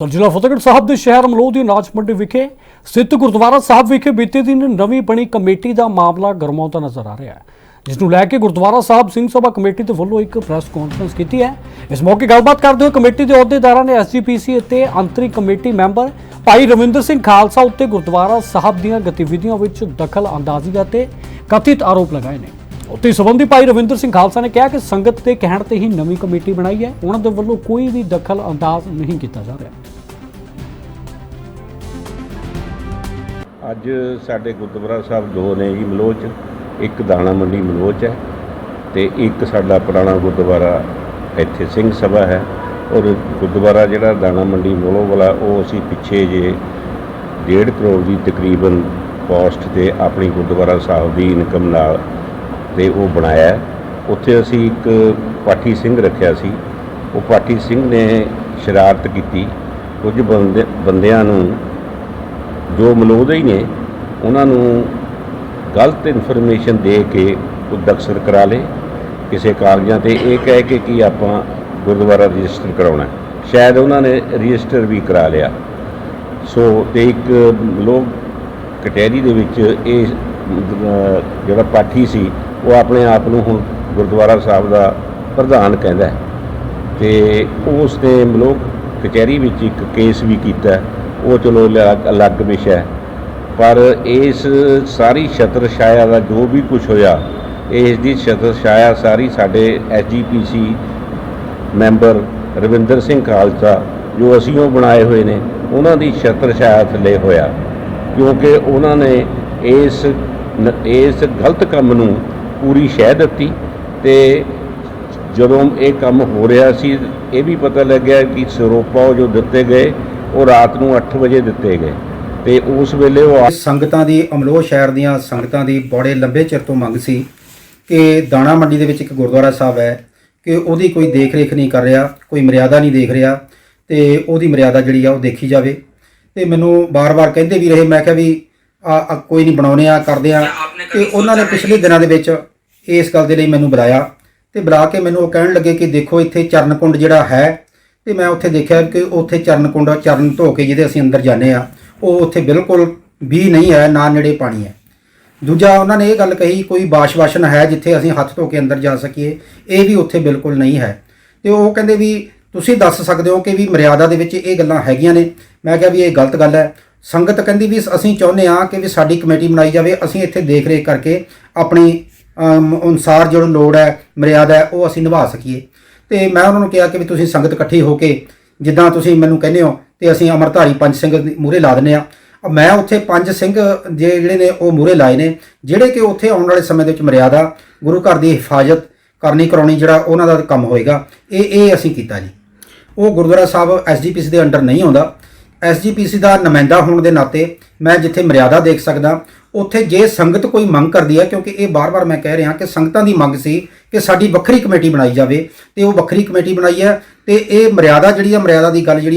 ਤਾਂ ਜ਼ਿਲ੍ਹਾ ਫਤਿਹਗੜ੍ਹ ਸਾਹਿਬ ਦੇ ਸ਼ਹਿਰ ਮਲੋਹ ਦੀ ਅਨਾਜ ਮੰਡੀ ਵਿਖੇ ਸਥਿਤ ਗੁਰਦੁਆਰਾ ਸਾਹਿਬ ਵਿਖੇ ਬੀਤੇ ਦਿਨ ਨਵੀਂ ਬਣੀ ਕਮੇਟੀ ਦਾ ਮਾਮਲਾ ਗਰਮਾਉਂਦਾ ਨਜ਼ਰ ਆ ਰਿਹਾ ਹੈ। ਜਿਸ ਨੂੰ ਲੈ ਕੇ ਗੁਰਦੁਆਰਾ ਸਾਹਿਬ ਸਿੰਘ ਸਭਾ ਕਮੇਟੀ ਦੇ ਵੱਲੋਂ ਇੱਕ ਪ੍ਰੈਸ ਕਾਨਫਰੰਸ ਕੀਤੀ ਹੈ। ਇਸ ਮੌਕੇ ਗੱਲਬਾਤ ਕਰਦੇ ਹੋਏ ਕਮੇਟੀ ਦੇ ਅਹੁਦੇਦਾਰਾਂ ਨੇ ਐਸਜੀਪੀਸੀ ਅਤੇ ਅੰਤਰੀ ਕਮੇਟੀ ਮੈਂਬਰ ਭਾਈ ਰਵਿੰਦਰ ਸਿੰਘ ਖਾਲਸਾ ਉੱਤੇ ਗੁਰਦੁਆਰਾ ਸਾਹਿਬ ਦੀਆਂ ਗਤੀਵਿਧੀਆਂ ਵਿੱਚ ਦਖਲ ਅੰਦਾਜ਼ੀ ਦਾ ਤੇ ਕਥਿਤ ਆਰੋਪ ਲਗਾਏ ਨੇ। ਉੱਤੇ ਸੰਬੰਧੀ ਭਾਈ ਰਵਿੰਦਰ ਸਿੰਘ ਖਾਲਸਾ ਨੇ ਕਿਹਾ ਕਿ ਸੰਗਤ ਦੇ ਕਹਿਣ ਤੇ ਹੀ ਨਵੀਂ ਕਮੇਟੀ ਬਣਾਈ ਹੈ। ਉਹਨਾਂ ਦੇ ਵੱਲੋਂ ਕੋਈ ਵੀ ਦਖਲ ਅੰਦਾਜ਼ ਨਹੀਂ ਕੀਤਾ ਜਾ ਰਿਹਾ। ਅੱਜ ਸਾਡੇ ਗੁਰਦੁਆਰਾ ਸਾਹਿਬ ਦੋ ਨੇ ਜੀ ਮਲੋਚ। ਇੱਕ ਦਾਣਾ ਮੰਡੀ ਮਲੋਚ ਹੈ ਤੇ ਇੱਕ ਸਾਡਾ ਪੁਰਾਣਾ ਗੁਰਦੁਆਰਾ ਇੱਥੇ ਸਿੰਘ ਸਭਾ ਹੈ। ਔਰ ਗੁਰਦੁਆਰਾ ਜਿਹੜਾ ਦਾਣਾ ਮੰਡੀ ਮਲੋਹ ਵਾਲਾ, ਉਹ ਅਸੀਂ ਪਿੱਛੇ ਜੇ 1.5 ਕਰੋੜ ਦੀ ਤਕਰੀਬਨ ਕੋਸਟ ਤੇ ਆਪਣੀ ਗੁਰਦੁਆਰਾ ਸਾਹਿਬ ਦੀ ਇਨਕਮ ਨਾਲ ਤੇ ਉਹ ਬਣਾਇਆ ਉੱਥੇ ਅਸੀਂ ਇੱਕ ਪਾਠੀ ਸਿੰਘ ਰੱਖਿਆ ਸੀ। ਉਹ ਪਾਠੀ ਸਿੰਘ ਨੇ ਸ਼ਰਾਰਤ ਕੀਤੀ। ਕੁਝ ਬੰਦੇ ਬੰਦਿਆਂ ਨੂੰ ਜੋ ਮਨੋਦੇ ਹੀ ਨੇ, ਉਹਨਾਂ ਨੂੰ ਗਲਤ ਇਨਫੋਰਮੇਸ਼ਨ ਦੇ ਕੇ ਉਹ ਦਖਲ ਕਰਾ ਲੇ ਕਿਸੇ ਕਾਗਜ਼ਾਂ ਤੇ ਇਹ ਕਹਿ ਕੇ ਕਿ ਆਪਾਂ ਗੁਰਦੁਆਰਾ ਰਜਿਸਟਰ ਕਰਾਉਣਾ ਸ਼ਾਇਦ ਉਹਨਾਂ ਨੇ ਰਜਿਸਟਰ ਵੀ ਕਰਾ ਲਿਆ। ਸੋ ਤੇ ਇੱਕ ਲੋਕ ਕਟਹਿਰੀ ਦੇ ਵਿੱਚ ਇਹ ਜਿਹੜਾ ਪਾਠੀ ਸੀ ਉਹ ਆਪਣੇ ਆਪ ਨੂੰ ਹੁਣ ਗੁਰਦੁਆਰਾ ਸਾਹਿਬ ਦਾ ਪ੍ਰਧਾਨ ਕਹਿੰਦਾ ਹੈ ਤੇ ਉਸ ਨੇ ਮਲੋਕ ਕਚਹਿਰੀ ਵਿੱਚ ਇੱਕ ਕੇਸ ਵੀ ਕੀਤਾ ਉਹ ਚਲੋ ਅਲੱਗ- ਵਿਸ਼ਾ ਹੈ। ਪਰ ਇਸ ਸਾਰੀ ਛਤਰ ਛਾਇਆ ਦਾ ਜੋ ਵੀ ਕੁਝ ਹੋਇਆ, ਇਸ ਦੀ ਛਤਰ ਛਾਇਆ ਸਾਰੀ ਸਾਡੇ ਐਸਜੀਪੀਸੀ ਮੈਂਬਰ ਰਵਿੰਦਰ ਸਿੰਘ ਖਾਲਸਾ ਜੋ ਅਸੀਂ ਉਹ ਬਣਾਏ ਹੋਏ ਨੇ, ਉਹਨਾਂ ਦੀ ਛਤਰ ਛਾਇਆ ਥੱਲੇ ਹੋਇਆ। ਕਿਉਂਕਿ ਉਹਨਾਂ ਨੇ ਇਸ ਇਸ ਗਲਤ ਕੰਮ ਨੂੰ ਪੂਰੀ ਸ਼ਹਿ ਦਿੱਤੀ ਤੇ ਜਦੋਂ ਇਹ ਕੰਮ ਹੋ ਰਿਹਾ ਸੀ, ਇਹ ਵੀ ਪਤਾ ਲੱਗਿਆ ਕਿ ਸਰੋਪਾ ਉਹ ਜੋ ਦਿੱਤੇ ਗਏ, ਉਹ ਰਾਤ ਨੂੰ 8 ਵਜੇ ਦਿੱਤੇ ਗਏ। ਤੇ ਉਸ ਵੇਲੇ ਉਹ ਸੰਗਤਾਂ ਦੀ, ਅਮਲੋਹ ਸ਼ਹਿਰ ਦੀਆਂ ਸੰਗਤਾਂ ਦੀ ਬੜੇ ਲੰਬੇ ਚਿਰ ਤੋਂ ਮੰਗ ਸੀ ਕਿ ਦਾਣਾ ਮੰਡੀ ਦੇ ਵਿੱਚ ਇੱਕ ਗੁਰਦੁਆਰਾ ਸਾਹਿਬ ਹੈ, ਕਿ ਉਹਦੀ ਕੋਈ ਦੇਖ ਰੇਖ ਨਹੀਂ ਕਰ ਰਿਹਾ, ਕੋਈ ਮਰਿਆਦਾ ਨਹੀਂ ਦੇਖ ਰਿਹਾ ਤੇ ਉਹਦੀ ਮਰਿਆਦਾ ਜਿਹੜੀ ਆ ਉਹ ਦੇਖੀ ਜਾਵੇ। ਤੇ ਮੈਨੂੰ ਬਾਰ-ਬਾਰ ਕਹਿੰਦੇ ਵੀ ਰਹੇ, ਮੈਂ ਕਿਹਾ ਵੀ ਆ ਆ ਕੋਈ ਨਹੀਂ ਬਣਾਉਨੇ ਆ, ਕਰਦੇ ਆ। ਤੇ ਉਹਨਾਂ ਨੇ ਪਿਛਲੇ ਦਿਨਾਂ ਦੇ ਵਿੱਚ ਇਸ ਗੱਲ ਦੇ ਲਈ ਮੈਨੂੰ ਬੁਲਾਇਆ ਤੇ ਬੁਲਾ ਕੇ ਮੈਨੂੰ ਉਹ ਕਹਿਣ ਲੱਗੇ ਕਿ ਦੇਖੋ ਇੱਥੇ ਚਰਨਕੁੰਡ ਜਿਹੜਾ ਹੈ ਤੇ ਮੈਂ ਉੱਥੇ ਦੇਖਿਆ ਕਿ ਉੱਥੇ ਚਰਨਕੁੰਡ, ਚਰਨ ਧੋ ਕੇ ਜਿਹਦੇ ਅਸੀਂ ਅੰਦਰ ਜਾਂਦੇ ਆ ਉਹ ਉੱਥੇ ਬਿਲਕੁਲ ਵੀ ਨਹੀਂ ਹੈ, ਨਾ ਨੇੜੇ ਪਾਣੀ ਹੈ। ਦੂਜਾ ਉਹਨਾਂ ਨੇ ਇਹ ਗੱਲ ਕਹੀ, ਕੋਈ ਬਾਸ਼-ਵਾਸ਼ਨ ਹੈ ਜਿੱਥੇ ਅਸੀਂ ਹੱਥ ਧੋ ਕੇ ਅੰਦਰ ਜਾ ਸਕੀਏ, ਇਹ ਵੀ ਉੱਥੇ ਬਿਲਕੁਲ ਨਹੀਂ ਹੈ। ਤੇ ਉਹ ਕਹਿੰਦੇ ਵੀ ਤੁਸੀਂ ਦੱਸ ਸਕਦੇ ਹੋ ਕਿ ਵੀ ਮਰਿਆਦਾ ਦੇ ਵਿੱਚ ਇਹ ਗੱਲਾਂ ਹੈਗੀਆਂ ਨੇ। ਮੈਂ ਕਿਹਾ ਵੀ ਇਹ ਗਲਤ ਗੱਲ ਹੈ ਸੰਗਤ ਕਹਿੰਦੀ ਵੀ ਅਸੀਂ ਚਾਹੁੰਦੇ ਹਾਂ ਕਿ ਵੀ ਸਾਡੀ ਕਮੇਟੀ ਬਣਾਈ ਜਾਵੇ, ਅਸੀਂ ਇੱਥੇ ਦੇਖ ਰੇਖ ਕਰਕੇ ਆਪਣੀ ਅਨੁਸਾਰ ਜਿਹੜਾ ਲੋੜ ਹੈ, ਮਰਿਆਦਾ ਹੈ, ਉਹ ਅਸੀਂ ਨਿਭਾ ਸਕੀਏ। ਤੇ ਮੈਂ ਉਹਨਾਂ ਨੂੰ ਕਿਹਾ ਕਿ ਵੀ ਤੁਸੀਂ ਸੰਗਤ ਇਕੱਠੀ ਹੋ ਕੇ ਜਿੱਦਾਂ ਤੁਸੀਂ ਮੈਨੂੰ ਕਹਿੰਦੇ ਹੋ, ਤੇ ਅਸੀਂ ਅਮਰਧਾਰੀ ਪੰਜ ਸਿੰਘ ਮੂਰੇ ਲਾ ਦਿੰਦੇ ਆ ਮੈਂ ਉੱਥੇ ਪੰਜ ਸਿੰਘ ਜੇ ਜਿਹੜੇ ਨੇ, ਉਹ ਮੂਰੇ ਲਾਏ ਨੇ, ਜਿਹੜੇ ਕਿ ਉੱਥੇ ਆਉਣ ਵਾਲੇ ਸਮੇਂ ਦੇ ਵਿੱਚ ਮਰਿਆਦਾ, ਗੁਰੂ ਘਰ ਦੀ ਹਿਫਾਜ਼ਤ ਕਰਨੀ, ਕਰਾਉਣੀ ਜਿਹੜਾ ਉਹਨਾਂ ਦਾ ਕੰਮ ਹੋਏਗਾ, ਇਹ ਇਹ ਅਸੀਂ ਕੀਤਾ ਜੀ। ਉਹ ਗੁਰਦੁਆਰਾ ਸਾਹਿਬ ਐਸਜੀਪੀਸੀ ਦੇ ਅੰਡਰ ਨਹੀਂ ਆਉਂਦਾ। ਐਸਜੀਪੀਸੀ ਦਾ ਨੁਮਾਇੰਦਾ ਹੋਣ ਦੇ ਨਾਤੇ ਮੈਂ ਜਿੱਥੇ ਮਰਿਆਦਾ ਦੇਖ ਸਕਦਾ, ਉੱਥੇ ਜੇ ਸੰਗਤ ਕੋਈ ਮੰਗ ਕਰਦੀ ਹੈ, ਕਿਉਂਕਿ ਇਹ ਬਾਰ-ਬਾਰ ਮੈਂ ਕਹਿ ਰਿਹਾ ਕਿ ਸੰਗਤਾਂ ਦੀ ਮੰਗ ਸੀ ਕਿ ਸਾਡੀ ਵੱਖਰੀ ਕਮੇਟੀ ਬਣਾਈ ਜਾਵੇ, ਤੇ ਉਹ ਵੱਖਰੀ ਕਮੇਟੀ ਬਣਾਈ ਹੈ, ਤੇ ਇਹ ਮਰਿਆਦਾ ਜਿਹੜੀ ਹੈ, ਮਰਿਆਦਾ ਦੀ ਗੱਲ ਜਿਹੜੀ ਹੈ